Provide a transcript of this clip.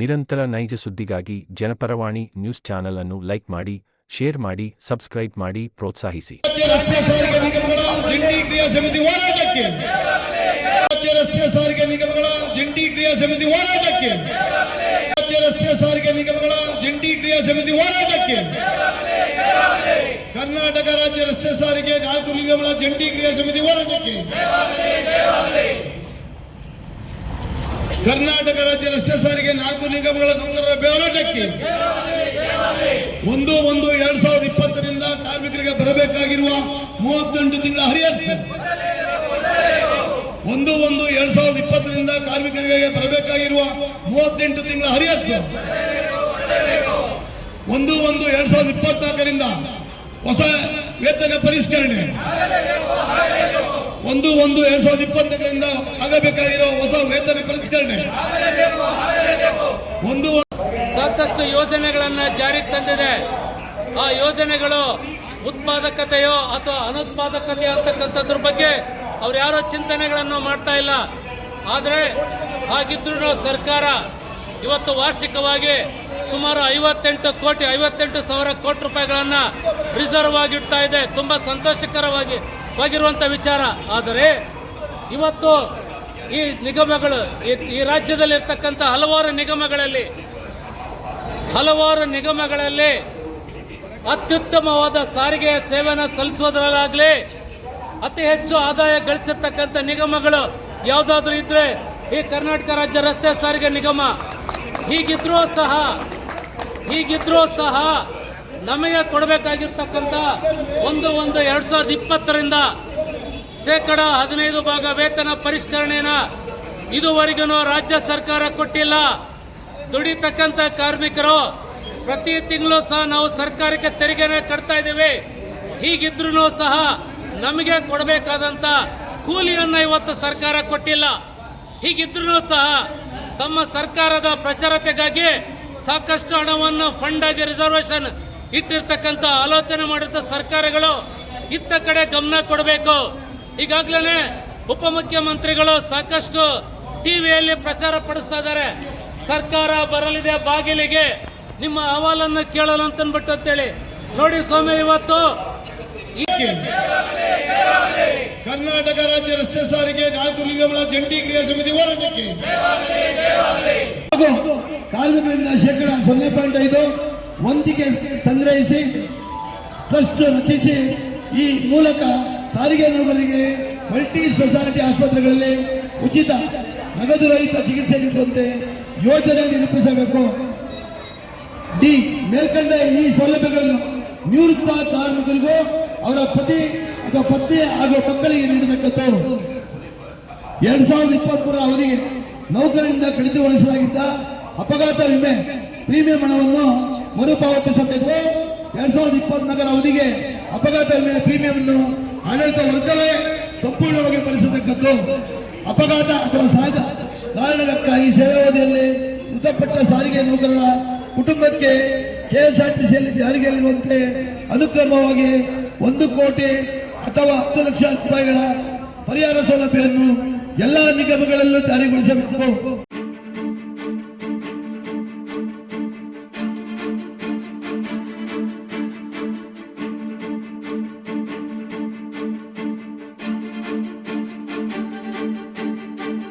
ನಿರಂತರ ನೈಜ ಸುದ್ದಿಗಾಗಿ ಜನಪರವಾಣಿ ನ್ಯೂಸ್ ಚಾನೆಲ್ ಅನ್ನು ಲೈಕ್ ಮಾಡಿ, ಶೇರ್ ಮಾಡಿ, ಸಬ್ಸ್ಕ್ರೈಬ್ ಮಾಡಿ ಪ್ರೋತ್ಸಾಹಿಸಿ. ರಸ್ತೆ ಸಾರಿಗೆ ನಿಗಮಗಳ ಜಂಟಿ ಕ್ರಿಯಾ ಸಮಿತಿ ಹೋರಾಟಕ್ಕೆ. ರಸ್ತೆ ಸಾರಿಗೆ ನಿಗಮಗಳ ಜಂಟಿ ಕ್ರಿಯಾ ಸಮಿತಿ ಹೋರಾಟಕ್ಕೆ. ಕರ್ನಾಟಕ ರಾಜ್ಯ ರಸ್ತೆ ಸಾರಿಗೆ ನಾಲ್ಕು ನಿಗಮಗಳ ಜಂಟಿ ಕ್ರಿಯಾ ಸಮಿತಿ ಹೋರಾಟಕ್ಕೆ. ಕರ್ನಾಟಕ ರಾಜ್ಯ ರಸ್ತೆ ಸಾರಿಗೆ ನಿಗಮಗಳ ನೌಕರರ ಬೇರೋಟಕ್ಕೆ ಒಂದು ಒಂದು ಎರಡ್ ಸಾವಿರದ ಇಪ್ಪತ್ತರಿಂದ ಕಾರ್ಮಿಕರಿಗೆ ಬರಬೇಕಾಗಿರುವ ಮೂವತ್ತೆಂಟು ತಿಂಗಳ ಹರಿಯರ್ಸ್ ಒಂದು ಒಂದು ಎರಡ್ ಸಾವಿರದ ಇಪ್ಪತ್ತರಿಂದ ಕಾರ್ಮಿಕರಿಗೆ ಬರಬೇಕಾಗಿರುವ ಮೂವತ್ತೆಂಟು ತಿಂಗಳ ಹರಿಯರ್ಸ್ ಒಂದು ಒಂದು ಎರಡ್ ಸಾವಿರದ ಇಪ್ಪತ್ನಾಲ್ಕರಿಂದ ಹೊಸ ವೇತನ ಪರಿಷ್ಕರಣೆ. ಒಂದು ಒಂದು ಎರಡ್ ಸಾವಿರದ ಇಪ್ಪತ್ತರಿಂದ ಆಗಬೇಕಾಗಿರುವ ಹೊಸ ವೇತನ ಪರಿಷ್ಕರಣೆ. ಸಾಕಷ್ಟು ಯೋಜನೆಗಳನ್ನು ಜಾರಿಗೆ ತಂದಿದೆ. ಆ ಯೋಜನೆಗಳು ಉತ್ಪಾದಕತೆಯೋ ಅಥವಾ ಅನುತ್ಪಾದಕತೆಯೋ ಅಂತಕ್ಕಂಥದ್ರ ಬಗ್ಗೆ ಅವ್ರು ಯಾರೋ ಚಿಂತನೆಗಳನ್ನು ಮಾಡ್ತಾ ಇಲ್ಲ. ಆದರೆ ಹಾಗಿದ್ರೂ ಸರ್ಕಾರ ಇವತ್ತು ವಾರ್ಷಿಕವಾಗಿ ಸುಮಾರು ಐವತ್ತೆಂಟು ಕೋಟಿ, ಐವತ್ತೆಂಟು ಸಾವಿರ ಕೋಟಿ ರೂಪಾಯಿಗಳನ್ನು ರಿಸರ್ವ್ ಆಗಿಡ್ತಾ ಇದೆ. ತುಂಬ ಸಂತೋಷಕರವಾಗಿ ವಾಗಿರುವಂಥ ವಿಚಾರ. ಆದರೆ ಇವತ್ತು ಈ ನಿಗಮಗಳು, ಈ- ರಾಜ್ಯದಲ್ಲಿರ್ತಕ್ಕಂಥ ಹಲವಾರು ನಿಗಮಗಳಲ್ಲಿ ಹಲವಾರು ನಿಗಮಗಳಲ್ಲಿ ಅತ್ಯುತ್ತಮವಾದ ಸಾರಿಗೆ ಸೇವೆಯನ್ನು ಸಲ್ಲಿಸೋದ್ರಲ್ಲಾಗಲಿ ಅತಿ ಹೆಚ್ಚು ಆದಾಯ ಗಳಿಸಿರ್ತಕ್ಕಂಥ ನಿಗಮಗಳು ಯಾವುದಾದ್ರೂ ಇದ್ರೆ ಈ ಕರ್ನಾಟಕ ರಾಜ್ಯ ರಸ್ತೆ ಸಾರಿಗೆ ನಿಗಮ. ಹೀಗಿದ್ರೂ ಸಹ ಹೀಗಿದ್ರೂ ಸಹ ನಮಗೆ ಕೊಡಬೇಕಾಗಿರ್ತಕ್ಕಂಥ ಒಂದು ಒಂದು ಎರಡು ಸಾವಿರದ ಇಪ್ಪತ್ತರಿಂದ ಶೇಕಡ ಹದಿನೈದು ಭಾಗ ವೇತನ ಪರಿಷ್ಕರಣೆನ ಇದುವರೆಗೂ ರಾಜ್ಯ ಸರ್ಕಾರ ಕೊಟ್ಟಿಲ್ಲ. ದುಡಿತಕ್ಕಂಥ ಕಾರ್ಮಿಕರು ಪ್ರತಿ ತಿಂಗಳು ಸಹ ನಾವು ಸರ್ಕಾರಕ್ಕೆ ತೆರಿಗೆನ ಕಟ್ತಾ ಇದ್ದೀವಿ. ಹೀಗಿದ್ರೂ ಸಹ ನಮಗೆ ಕೊಡಬೇಕಾದಂಥ ಕೂಲಿಯನ್ನು ಇವತ್ತು ಸರ್ಕಾರ ಕೊಟ್ಟಿಲ್ಲ. ಹೀಗಿದ್ರೂ ಸಹ ತಮ್ಮ ಸರ್ಕಾರದ ಪ್ರಚಾರತೆಗಾಗಿ ಸಾಕಷ್ಟು ಹಣವನ್ನು ಫಂಡ್ ಆಗಿ ರಿಸರ್ವೇಷನ್ ಇಟ್ಟಿರ್ತಕ್ಕಂಥ ಆಲೋಚನೆ ಮಾಡಿದ ಸರ್ಕಾರಗಳು ಇತ್ತ ಕಡೆ ಗಮನ ಕೊಡಬೇಕು. ಈಗಾಗಲೇ ಉಪಮುಖ್ಯಮಂತ್ರಿಗಳು ಸಾಕಷ್ಟು ಟಿವಿಯಲ್ಲಿ ಪ್ರಚಾರ ಪಡಿಸ್ತಾ ಇದ್ದಾರೆ. ಸರ್ಕಾರ ಬರಲಿದೆ ಬಾಗಿಲಿಗೆ. ನಿಮ್ಮ ಅಹವಾಲನ್ನು ಕೇಳಲು ಅಂತನ್ಬಿಟ್ಟು ಅಂತೇಳಿ. ನೋಡಿ ಸ್ವಾಮಿ ಇವತ್ತು ಕರ್ನಾಟಕ ರಾಜ್ಯ ರಸ್ತೆ ಸಾರಿಗೆ ನಾಲ್ಕು ನಿಗಮಗಳ ಜಂಟಿ ಕ್ರಿಯಾ ಸಮಿತಿ ಹೋರಾಟಕ್ಕೆ. ಹಾಗೂ ಕಾರ್ಮಿಕರಿಂದ ಶೇಕಡ ಸೊನ್ನೆ ಪಾಯಿಂಟ್ ಐದು ಒಂದಿಗೆ ಸಂಗ್ರಹಿಸಿ ಟ್ರಸ್ಟ್ ರಚಿಸಿ ಈ ಮೂಲಕ ಸಾರಿಗೆ ನೌಕರರಿಗೆ ಮಲ್ಟಿ ಸ್ಪೆಷಾಲಿಟಿ ಆಸ್ಪತ್ರೆಗಳಲ್ಲಿ ಉಚಿತ ನಗದು ರಹಿತ ಚಿಕಿತ್ಸೆ ನೀಡುವಂತೆ ಯೋಜನೆ ನಿರೂಪಿಸಬೇಕು. ಡಿ ಮೇಲ್ಕಂಡ ಈ ಸೌಲಭ್ಯಗಳನ್ನು ನಿವೃತ್ತ ಕಾರ್ಮಿಕರಿಗೂ ಅವರ ಪತಿ ಅಥವಾ ಪತ್ನಿ ಹಾಗೂ ಮಕ್ಕಳಿಗೆ ನೀಡತಕ್ಕಂಥವರು ಎರಡ್ ಸಾವಿರದ ಇಪ್ಪತ್ಮೂರ ಅವಧಿಗೆ ನೌಕರರಿಂದ ಕಡಿತಗೊಳಿಸಲಾಗಿದ್ದ ಅಪಘಾತ ವಿಮೆ ಪ್ರೀಮಿಯಂ ಹಣವನ್ನು ಮರುಪಾವತಿಸಬೇಕು. ಎರಡ್ ಸಾವಿರದ ಇಪ್ಪತ್ನಾಲ್ಕರ ಅವಧಿಗೆ ಅಪಘಾತ ವಿಮೆ ಪ್ರೀಮಿಯಂ ಆಡಳಿತ ವರ್ಗವೇ ಸಂಪೂರ್ಣವಾಗಿ ಭರಿಸತಕ್ಕದ್ದು ಅಪಘಾತ ಅಥವಾ ಸಹಜ ಕಾರಣಕ್ಕಾಗಿ ಸೇವಾವಧಿಯಲ್ಲಿ ಮೃತಪಟ್ಟ ಸಾರಿಗೆ ನೌಕರರ ಕುಟುಂಬಕ್ಕೆ ಕೆಎಸ್ಆರ್ಟಿಸಿಯಲ್ಲಿ ಜಾರಿಗೆಯಲ್ಲಿರುವಂತೆ ಅನುಕ್ರಮವಾಗಿ ಒಂದು ಕೋಟಿ ಅಥವಾ ಹತ್ತು ಲಕ್ಷ ರೂಪಾಯಿಗಳ ಪರಿಹಾರ ಸೌಲಭ್ಯವನ್ನು ಎಲ್ಲ ನಿಗಮಗಳಲ್ಲೂ ಜಾರಿಗೊಳಿಸಬೇಕು.